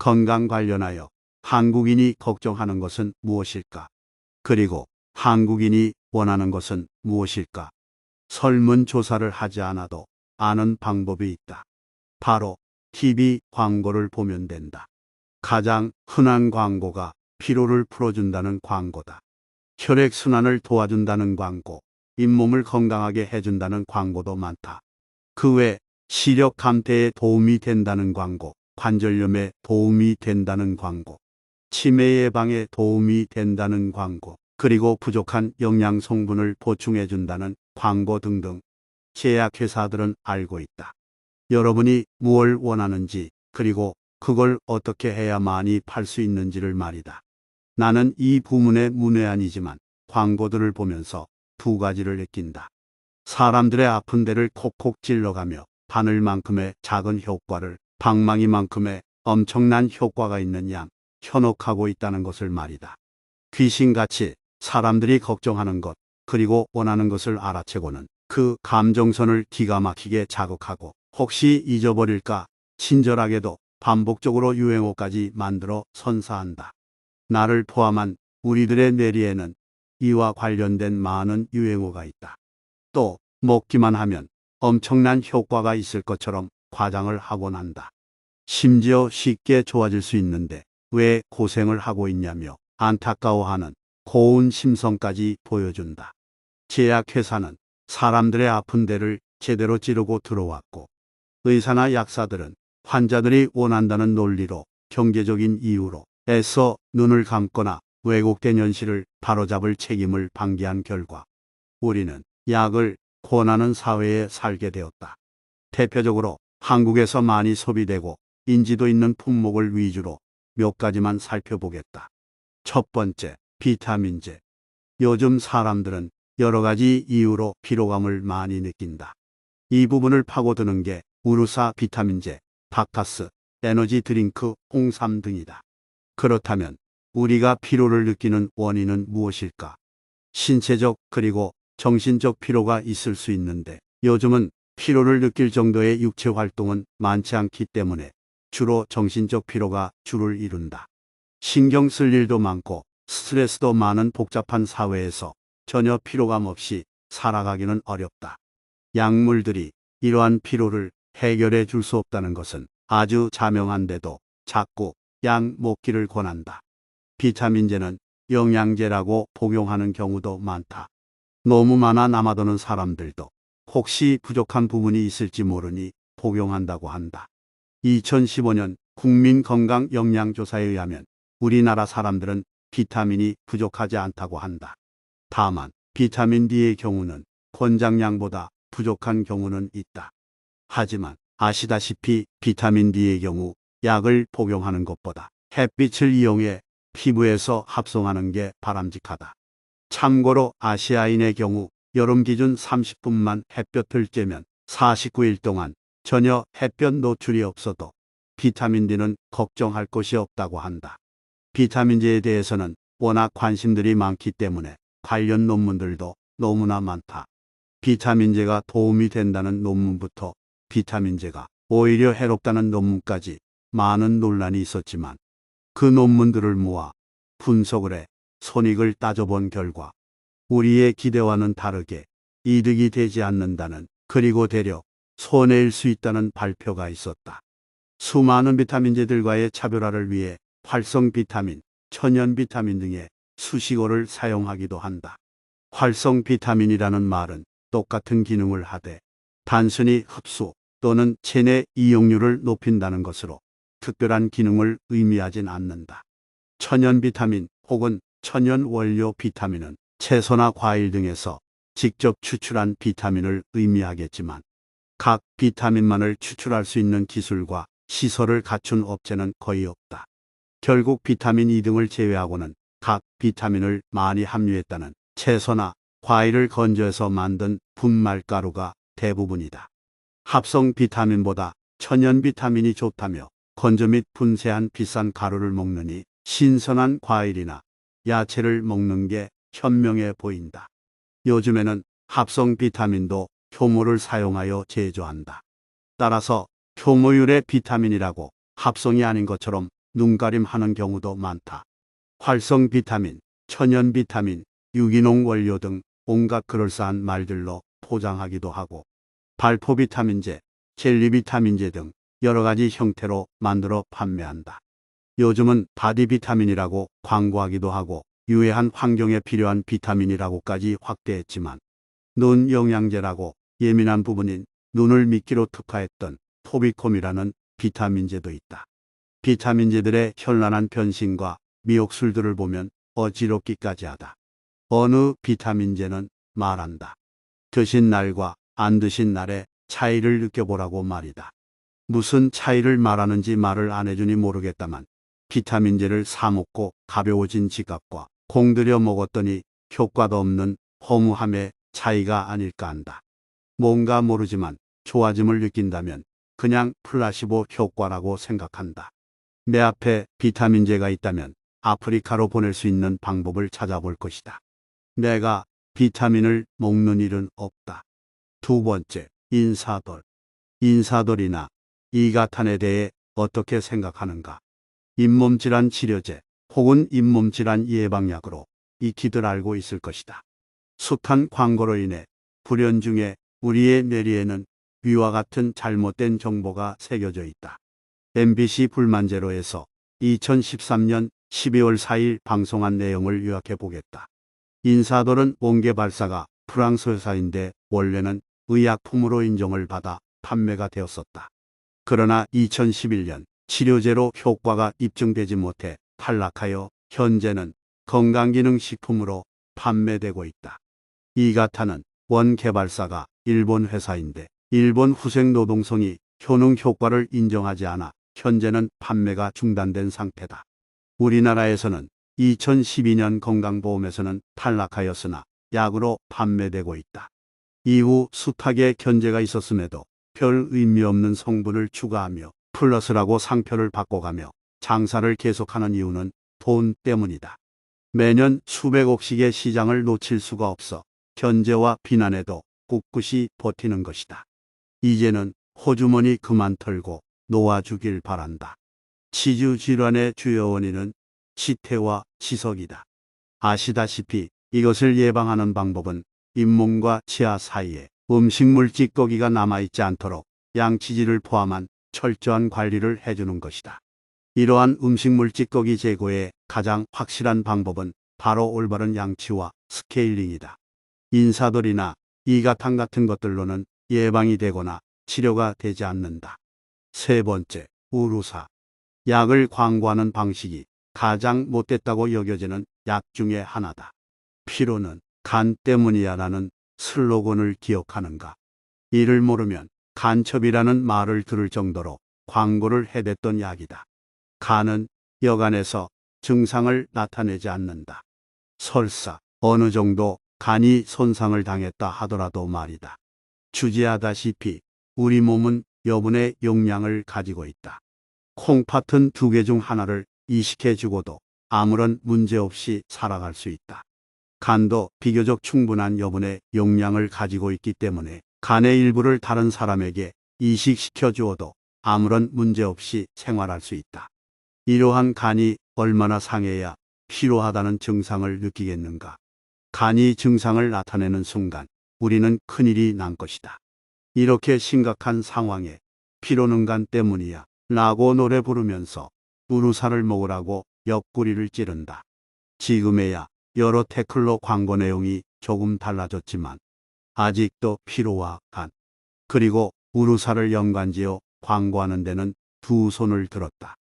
건강 관련하여 한국인이 걱정하는 것은 무엇일까? 그리고 한국인이 원하는 것은 무엇일까? 설문조사를 하지 않아도 아는 방법이 있다. 바로 TV 광고를 보면 된다. 가장 흔한 광고가 피로를 풀어준다는 광고다. 혈액순환을 도와준다는 광고, 잇몸을 건강하게 해준다는 광고도 많다. 그 외 시력 감퇴에 도움이 된다는 광고, 관절염에 도움이 된다는 광고, 치매 예방에 도움이 된다는 광고, 그리고 부족한 영양 성분을 보충해 준다는 광고 등등 제약회사들은 알고 있다. 여러분이 무엇을 원하는지 그리고 그걸 어떻게 해야 많이 팔 수 있는지를 말이다. 나는 이 부문의 문외한이지만 광고들을 보면서 두 가지를 느낀다. 사람들의 아픈 데를 콕콕 찔러가며 바늘만큼의 작은 효과를 방망이만큼의 엄청난 효과가 있는 양 현혹하고 있다는 것을 말이다. 귀신같이 사람들이 걱정하는 것 그리고 원하는 것을 알아채고는 그 감정선을 기가 막히게 자극하고 혹시 잊어버릴까 친절하게도 반복적으로 유행어까지 만들어 선사한다. 나를 포함한 우리들의 뇌리에는 이와 관련된 많은 유행어가 있다. 또 먹기만 하면 엄청난 효과가 있을 것처럼 과장을 하곤 한다. 심지어 쉽게 좋아질 수 있는데 왜 고생을 하고 있냐며 안타까워하는 고운 심성까지 보여준다. 제약회사는 사람들의 아픈 데를 제대로 찌르고 들어왔고 의사나 약사들은 환자들이 원한다는 논리로 경제적인 이유로 애써 눈을 감거나 왜곡된 현실을 바로잡을 책임을 방기한 결과 우리는 약을 권하는 사회에 살게 되었다. 대표적으로 한국에서 많이 소비되고 인지도 있는 품목을 위주로 몇 가지만 살펴보겠다. 첫 번째, 비타민제. 요즘 사람들은 여러 가지 이유로 피로감을 많이 느낀다. 이 부분을 파고드는 게 우루사 비타민제, 바카스, 에너지 드링크, 홍삼 등이다. 그렇다면 우리가 피로를 느끼는 원인은 무엇일까? 신체적 그리고 정신적 피로가 있을 수 있는데 요즘은 피로를 느낄 정도의 육체 활동은 많지 않기 때문에 주로 정신적 피로가 주를 이룬다. 신경 쓸 일도 많고 스트레스도 많은 복잡한 사회에서 전혀 피로감 없이 살아가기는 어렵다. 약물들이 이러한 피로를 해결해 줄 수 없다는 것은 아주 자명한데도 자꾸 약 먹기를 권한다. 비타민제는 영양제라고 복용하는 경우도 많다. 너무 많아 남아도는 사람들도 혹시 부족한 부분이 있을지 모르니 복용한다고 한다. 2015년 국민건강영양조사에 의하면 우리나라 사람들은 비타민이 부족하지 않다고 한다. 다만 비타민 D의 경우는 권장량보다 부족한 경우는 있다. 하지만 아시다시피 비타민 D의 경우 약을 복용하는 것보다 햇빛을 이용해 피부에서 합성하는 게 바람직하다. 참고로 아시아인의 경우 여름 기준 30분만 햇볕을 쬐면 49일 동안 전혀 햇볕 노출이 없어도 비타민 D는 걱정할 것이 없다고 한다. 비타민제에 대해서는 워낙 관심들이 많기 때문에 관련 논문들도 너무나 많다. 비타민제가 도움이 된다는 논문부터 비타민제가 오히려 해롭다는 논문까지 많은 논란이 있었지만 그 논문들을 모아 분석을 해 손익을 따져본 결과 우리의 기대와는 다르게 이득이 되지 않는다는 그리고 대려 손해일 수 있다는 발표가 있었다. 수많은 비타민제들과의 차별화를 위해 활성 비타민, 천연 비타민 등의 수식어를 사용하기도 한다. 활성 비타민이라는 말은 똑같은 기능을 하되 단순히 흡수 또는 체내 이용률을 높인다는 것으로 특별한 기능을 의미하진 않는다. 천연 비타민 혹은 천연 원료 비타민은 채소나 과일 등에서 직접 추출한 비타민을 의미하겠지만 각 비타민만을 추출할 수 있는 기술과 시설을 갖춘 업체는 거의 없다. 결국 비타민 2등을 제외하고는 각 비타민을 많이 함유했다는 채소나 과일을 건조해서 만든 분말가루가 대부분이다. 합성 비타민보다 천연 비타민이 좋다며 건조 및 분쇄한 비싼 가루를 먹느니 신선한 과일이나 야채를 먹는 게 현명해 보인다. 요즘에는 합성 비타민도 효모를 사용하여 제조한다. 따라서 효모율의 비타민이라고 합성이 아닌 것처럼 눈가림하는 경우도 많다. 활성 비타민, 천연 비타민, 유기농 원료 등 온갖 그럴싸한 말들로 포장하기도 하고 발포 비타민제, 젤리 비타민제 등 여러 가지 형태로 만들어 판매한다. 요즘은 바디 비타민이라고 광고하기도 하고 유해한 환경에 필요한 비타민이라고까지 확대했지만 눈 영양제라고 예민한 부분인 눈을 미끼로 특화했던 토비콤이라는 비타민제도 있다. 비타민제들의 현란한 변신과 미혹술들을 보면 어지럽기까지 하다. 어느 비타민제는 말한다. 드신 날과 안 드신 날의 차이를 느껴보라고 말이다. 무슨 차이를 말하는지 말을 안 해주니 모르겠다만 비타민제를 사 먹고 가벼워진 지갑과 공들여 먹었더니 효과도 없는 허무함의 차이가 아닐까 한다. 뭔가 모르지만 좋아짐을 느낀다면 그냥 플라시보 효과라고 생각한다. 내 앞에 비타민제가 있다면 아프리카로 보낼 수 있는 방법을 찾아볼 것이다. 내가 비타민을 먹는 일은 없다. 두 번째, 인사돌. 인사돌이나 이가탄에 대해 어떻게 생각하는가? 잇몸 질환 치료제 혹은 잇몸 질환 예방약으로 익히들 알고 있을 것이다. 숱한 광고로 인해 불연 중에 우리의 뇌리에는 위와 같은 잘못된 정보가 새겨져 있다. MBC 불만제로에서 2013년 12월 4일 방송한 내용을 요약해 보겠다. 인사돌은 원계 발사가 프랑스 회사인데 원래는 의약품으로 인정을 받아 판매가 되었었다. 그러나 2011년 치료제로 효과가 입증되지 못해 탈락하여 현재는 건강기능식품으로 판매되고 있다. 이가타는 원 개발사가 일본 회사인데 일본 후생 노동성이 효능 효과를 인정하지 않아 현재는 판매가 중단된 상태다. 우리나라에서는 2012년 건강보험에서는 탈락하였으나 약으로 판매되고 있다. 이후 숱하게 견제가 있었음에도 별 의미 없는 성분을 추가하며 플러스라고 상표를 바꿔가며 장사를 계속하는 이유는 돈 때문이다. 매년 수백억씩의 시장을 놓칠 수가 없어 견제와 비난에도 꿋꿋이 버티는 것이다. 이제는 호주머니 그만 털고 놓아주길 바란다. 치주 질환의 주요 원인은 치태와 치석이다. 아시다시피 이것을 예방하는 방법은 잇몸과 치아 사이에 음식물 찌꺼기가 남아있지 않도록 양치질을 포함한 철저한 관리를 해주는 것이다. 이러한 음식물 찌꺼기 제거의 가장 확실한 방법은 바로 올바른 양치와 스케일링이다. 인사돌이나 이가탕 같은 것들로는 예방이 되거나 치료가 되지 않는다. 세 번째, 우루사. 약을 광고하는 방식이 가장 못됐다고 여겨지는 약 중에 하나다. 피로는 간 때문이야 라는 슬로건을 기억하는가. 이를 모르면 간첩이라는 말을 들을 정도로 광고를 해댔던 약이다. 간은 여간에서 증상을 나타내지 않는다. 설사 어느 정도 간이 손상을 당했다 하더라도 말이다. 주지하다시피 우리 몸은 여분의 용량을 가지고 있다. 콩팥은 두 개 중 하나를 이식해 주고도 아무런 문제 없이 살아갈 수 있다. 간도 비교적 충분한 여분의 용량을 가지고 있기 때문에 간의 일부를 다른 사람에게 이식시켜 주어도 아무런 문제 없이 생활할 수 있다. 이러한 간이 얼마나 상해야 피로하다는 증상을 느끼겠는가. 간이 증상을 나타내는 순간 우리는 큰일이 난 것이다. 이렇게 심각한 상황에 피로는 간 때문이야 라고 노래 부르면서 우루사를 먹으라고 옆구리를 찌른다. 지금에야 여러 태클로 광고 내용이 조금 달라졌지만 아직도 피로와 간 그리고 우루사를 연관지어 광고하는 데는 두 손을 들었다.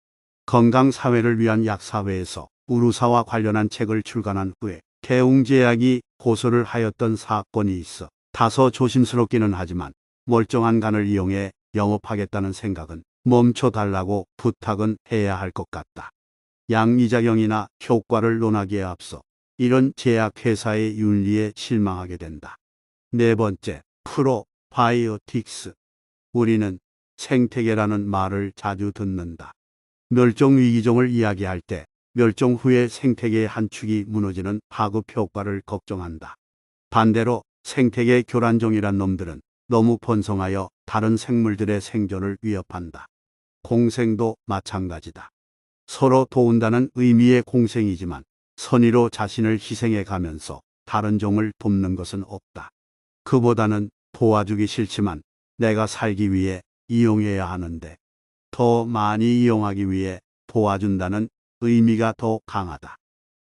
건강사회를 위한 약사회에서 우루사와 관련한 책을 출간한 후에 개웅제약이 고소를 하였던 사건이 있어 다소 조심스럽기는 하지만 멀쩡한 간을 이용해 영업하겠다는 생각은 멈춰달라고 부탁은 해야 할 것 같다. 양이작용이나 효과를 논하기에 앞서 이런 제약회사의 윤리에 실망하게 된다. 네 번째, 프로 바이오틱스. 우리는 생태계라는 말을 자주 듣는다. 멸종위기종을 이야기할 때 멸종 후에 생태계의 한 축이 무너지는 파급 효과를 걱정한다. 반대로 생태계 교란종이란 놈들은 너무 번성하여 다른 생물들의 생존을 위협한다. 공생도 마찬가지다. 서로 도운다는 의미의 공생이지만 선의로 자신을 희생해 가면서 다른 종을 돕는 것은 없다. 그보다는 도와주기 싫지만 내가 살기 위해 이용해야 하는데 더 많이 이용하기 위해 도와준다는 의미가 더 강하다.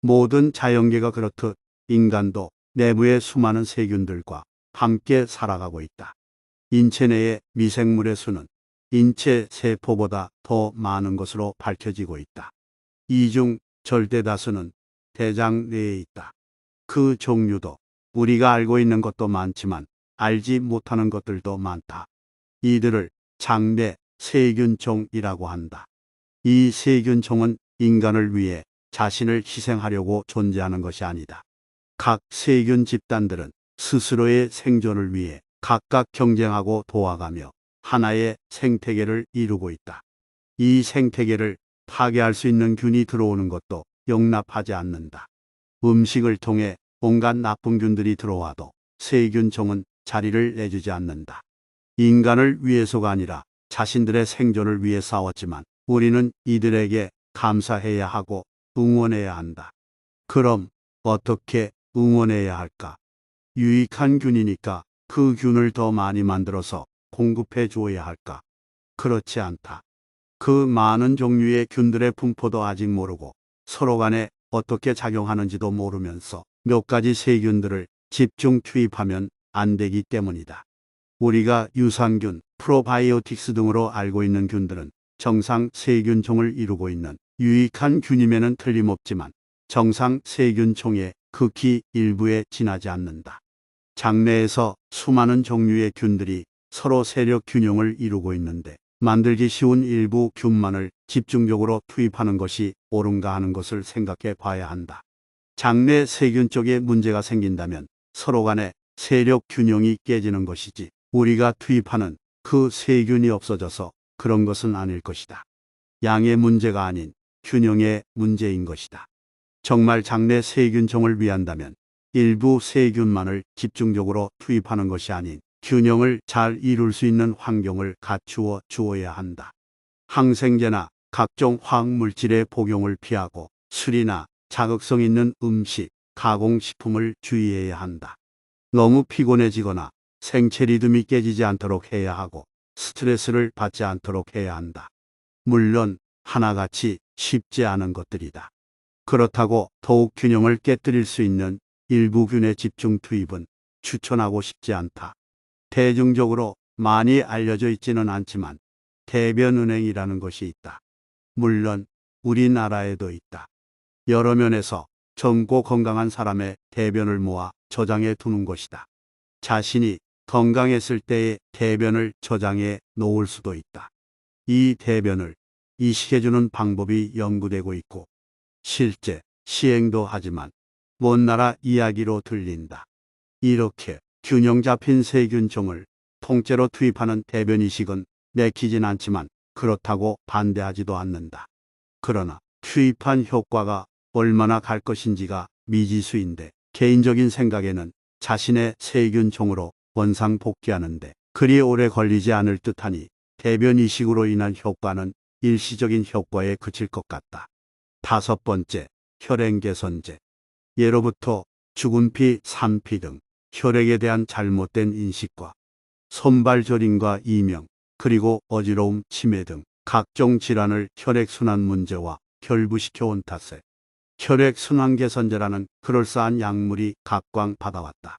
모든 자연계가 그렇듯 인간도 내부의 수많은 세균들과 함께 살아가고 있다. 인체 내의 미생물의 수는 인체 세포보다 더 많은 것으로 밝혀지고 있다. 이 중 절대 다수는 대장 내에 있다. 그 종류도 우리가 알고 있는 것도 많지만 알지 못하는 것들도 많다. 이들을 장내 세균종이라고 한다. 이 세균종은 인간을 위해 자신을 희생하려고 존재하는 것이 아니다. 각 세균 집단들은 스스로의 생존을 위해 각각 경쟁하고 도와가며 하나의 생태계를 이루고 있다. 이 생태계를 파괴할 수 있는 균이 들어오는 것도 용납하지 않는다. 음식을 통해 온갖 나쁜 균들이 들어와도 세균종은 자리를 내주지 않는다. 인간을 위해서가 아니라 자신들의 생존을 위해 싸웠지만 우리는 이들에게 감사해야 하고 응원해야 한다. 그럼 어떻게 응원해야 할까? 유익한 균이니까 그 균을 더 많이 만들어서 공급해 주어야 할까? 그렇지 않다. 그 많은 종류의 균들의 분포도 아직 모르고 서로 간에 어떻게 작용하는지도 모르면서 몇 가지 세균들을 집중 투입하면 안 되기 때문이다. 우리가 유산균, 프로바이오틱스 등으로 알고 있는 균들은 정상 세균총을 이루고 있는 유익한 균임에는 틀림없지만 정상 세균총의 극히 일부에 지나지 않는다. 장내에서 수많은 종류의 균들이 서로 세력 균형을 이루고 있는데 만들기 쉬운 일부 균만을 집중적으로 투입하는 것이 옳은가 하는 것을 생각해 봐야 한다. 장내 세균 쪽에 문제가 생긴다면 서로 간에 세력 균형이 깨지는 것이지 우리가 투입하는 그 세균이 없어져서 그런 것은 아닐 것이다. 양의 문제가 아닌 균형의 문제인 것이다. 정말 장내 세균종을 위한다면 일부 세균만을 집중적으로 투입하는 것이 아닌 균형을 잘 이룰 수 있는 환경을 갖추어 주어야 한다. 항생제나 각종 화학물질의 복용을 피하고 술이나 자극성 있는 음식, 가공식품을 주의해야 한다. 너무 피곤해지거나 생체 리듬이 깨지지 않도록 해야 하고 스트레스를 받지 않도록 해야 한다. 물론 하나같이 쉽지 않은 것들이다. 그렇다고 더욱 균형을 깨뜨릴 수 있는 일부 균의 집중 투입은 추천하고 싶지 않다. 대중적으로 많이 알려져 있지는 않지만 대변은행이라는 것이 있다. 물론 우리나라에도 있다. 여러 면에서 젊고 건강한 사람의 대변을 모아 저장해 두는 것이다. 자신이 건강했을 때의 대변을 저장해 놓을 수도 있다. 이 대변을 이식해주는 방법이 연구되고 있고 실제 시행도 하지만 먼 나라 이야기로 들린다. 이렇게 균형 잡힌 세균종을 통째로 투입하는 대변 이식은 내키진 않지만 그렇다고 반대하지도 않는다. 그러나 투입한 효과가 얼마나 갈 것인지가 미지수인데 개인적인 생각에는 자신의 세균종으로 원상 복귀하는데 그리 오래 걸리지 않을 듯하니 대변 이식으로 인한 효과는 일시적인 효과에 그칠 것 같다. 다섯 번째, 혈행 개선제. 예로부터 죽은 피, 산피 등 혈액에 대한 잘못된 인식과 손발 저림과 이명, 그리고 어지러움, 치매 등 각종 질환을 혈액순환 문제와 결부시켜 온 탓에 혈액순환 개선제라는 그럴싸한 약물이 각광받아왔다.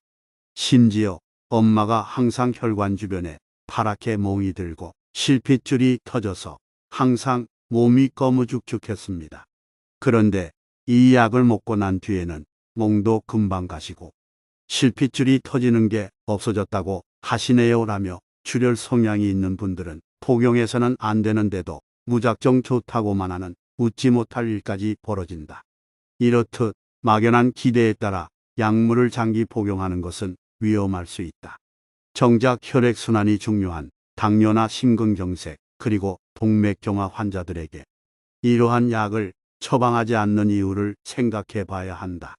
심지어 엄마가 항상 혈관 주변에 파랗게 몽이 들고 실핏줄이 터져서 항상 몸이 거무죽죽했습니다. 그런데 이 약을 먹고 난 뒤에는 몽도 금방 가시고 실핏줄이 터지는 게 없어졌다고 하시네요라며 출혈 성향이 있는 분들은 복용해서는 안 되는데도 무작정 좋다고만 하는 웃지 못할 일까지 벌어진다. 이렇듯 막연한 기대에 따라 약물을 장기 복용하는 것은 위험할 수 있다. 정작 혈액순환이 중요한 당뇨나 심근경색 그리고 동맥경화 환자들에게 이러한 약을 처방하지 않는 이유를 생각해 봐야 한다.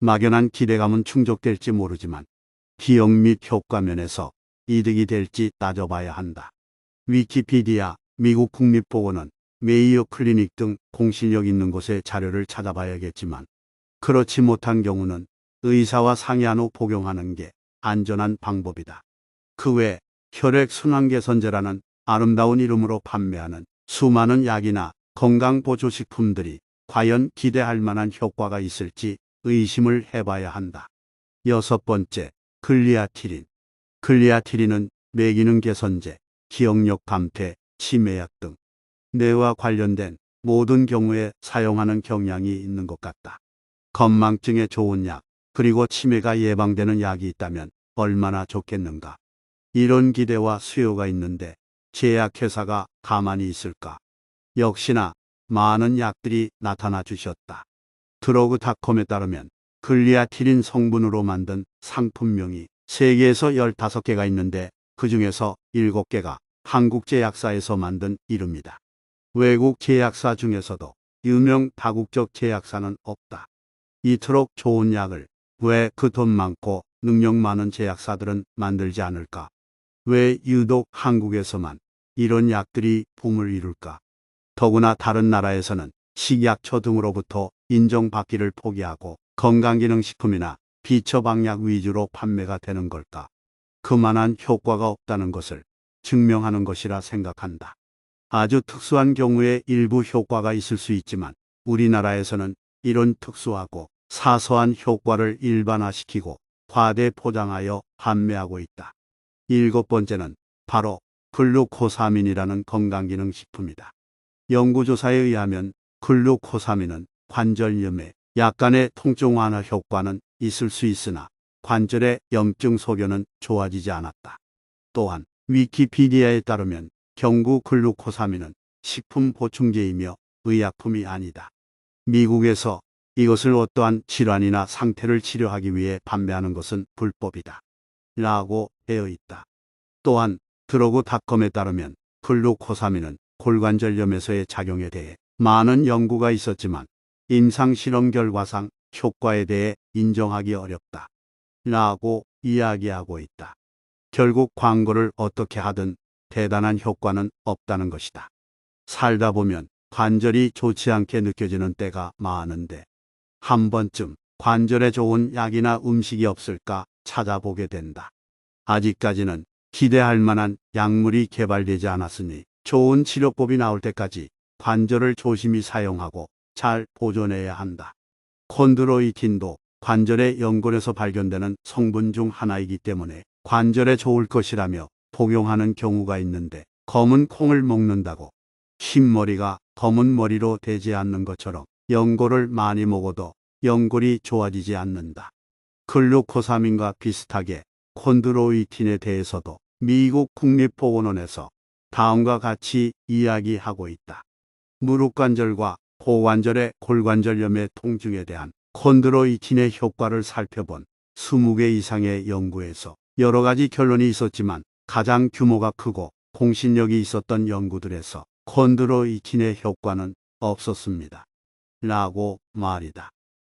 막연한 기대감은 충족될지 모르지만 비용 및 효과 면에서 이득이 될지 따져봐야 한다. 위키피디아 미국 국립보건원 메이어 클리닉 등 공신력 있는 곳의 자료를 찾아봐야겠지만 그렇지 못한 경우는 의사와 상의한 후 복용하는 게 안전한 방법이다. 그 외 혈액 순환 개선제라는 아름다운 이름으로 판매하는 수많은 약이나 건강보조식품들이 과연 기대할 만한 효과가 있을지 의심을 해봐야 한다. 여섯 번째, 글리아티린. 글리아티린은 뇌기능 개선제, 기억력 감퇴, 치매약 등 뇌와 관련된 모든 경우에 사용하는 경향이 있는 것 같다. 건망증에 좋은 약, 그리고 치매가 예방되는 약이 있다면 얼마나 좋겠는가. 이런 기대와 수요가 있는데 제약회사가 가만히 있을까? 역시나 많은 약들이 나타나 주셨다. 드러그닷컴에 따르면 글리아티린 성분으로 만든 상품명이 세계에서 15개가 있는데 그 중에서 7개가 한국 제약사에서 만든 이름이다. 외국 제약사 중에서도 유명 다국적 제약사는 없다. 이토록 좋은 약을 왜 그 돈 많고 능력 많은 제약사들은 만들지 않을까? 왜 유독 한국에서만 이런 약들이 붐을 이룰까? 더구나 다른 나라에서는 식약처 등으로부터 인정받기를 포기하고 건강기능식품이나 비처방약 위주로 판매가 되는 걸까? 그만한 효과가 없다는 것을 증명하는 것이라 생각한다. 아주 특수한 경우에 일부 효과가 있을 수 있지만 우리나라에서는 이런 특수하고 사소한 효과를 일반화시키고 과대 포장하여 판매하고 있다. 일곱 번째는 바로 글루코사민이라는 건강기능식품이다. 연구조사에 의하면 글루코사민은 관절염에 약간의 통증 완화 효과는 있을 수 있으나 관절의 염증 소견은 좋아지지 않았다. 또한 위키피디아에 따르면 경구 글루코사민은 식품 보충제이며 의약품이 아니다. 미국에서 이것을 어떠한 질환이나 상태를 치료하기 위해 판매하는 것은 불법이다. 라고 되어 있다. 또한 드러그닷컴에 따르면 글루코사민은 골관절염에서의 작용에 대해 많은 연구가 있었지만 임상 실험 결과상 효과에 대해 인정하기 어렵다. 라고 이야기하고 있다. 결국 광고를 어떻게 하든 대단한 효과는 없다는 것이다. 살다 보면 관절이 좋지 않게 느껴지는 때가 많은데 한 번쯤 관절에 좋은 약이나 음식이 없을까 찾아보게 된다. 아직까지는 기대할 만한 약물이 개발되지 않았으니 좋은 치료법이 나올 때까지 관절을 조심히 사용하고 잘 보존해야 한다. 콘드로이틴도 관절의 연골에서 발견되는 성분 중 하나이기 때문에 관절에 좋을 것이라며 복용하는 경우가 있는데 검은 콩을 먹는다고 흰머리가 검은 머리로 되지 않는 것처럼 연골을 많이 먹어도 연골이 좋아지지 않는다. 글루코사민과 비슷하게 콘드로이틴에 대해서도 미국 국립보건원에서 다음과 같이 이야기하고 있다. 무릎관절과 고관절의 골관절염의 통증에 대한 콘드로이틴의 효과를 살펴본 20개 이상의 연구에서 여러 가지 결론이 있었지만 가장 규모가 크고 공신력이 있었던 연구들에서 콘드로이틴의 효과는 없었습니다. 라고 말이다.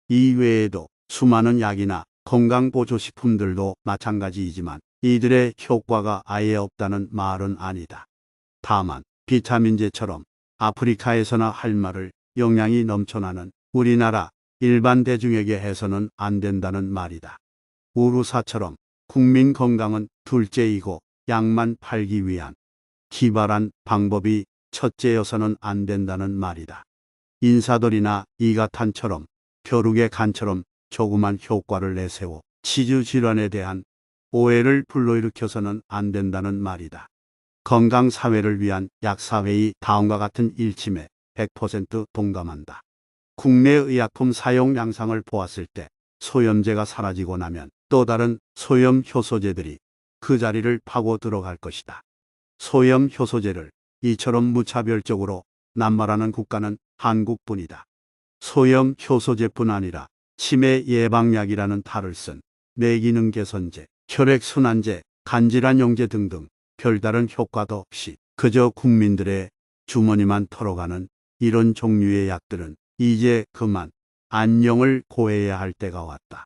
이 외에도 수많은 약이나 건강보조식품들도 마찬가지이지만 이들의 효과가 아예 없다는 말은 아니다. 다만 비타민제처럼 아프리카에서나 할 말을 영양이 넘쳐나는 우리나라 일반 대중에게 해서는 안 된다는 말이다. 우루사처럼 국민 건강은 둘째이고 약만 팔기 위한 기발한 방법이 첫째여서는 안 된다는 말이다. 인사돌이나 이가탄처럼 벼룩의 간처럼 조그만 효과를 내세워 치주 질환에 대한 오해를 불러일으켜서는 안 된다는 말이다. 건강 사회를 위한 약사회의 다음과 같은 일침에 100% 동감한다. 국내 의약품 사용 양상을 보았을 때 소염제가 사라지고 나면 또 다른 소염 효소제들이 그 자리를 파고 들어갈 것이다. 소염 효소제를 이처럼 무차별적으로 남발하는 국가는 한국뿐이다. 소염 효소제뿐 아니라 치매 예방약이라는 탈을 쓴 뇌기능 개선제, 혈액순환제, 간질환 용제 등등 별다른 효과도 없이 그저 국민들의 주머니만 털어가는 이런 종류의 약들은 이제 그만 안녕을 고해야 할 때가 왔다.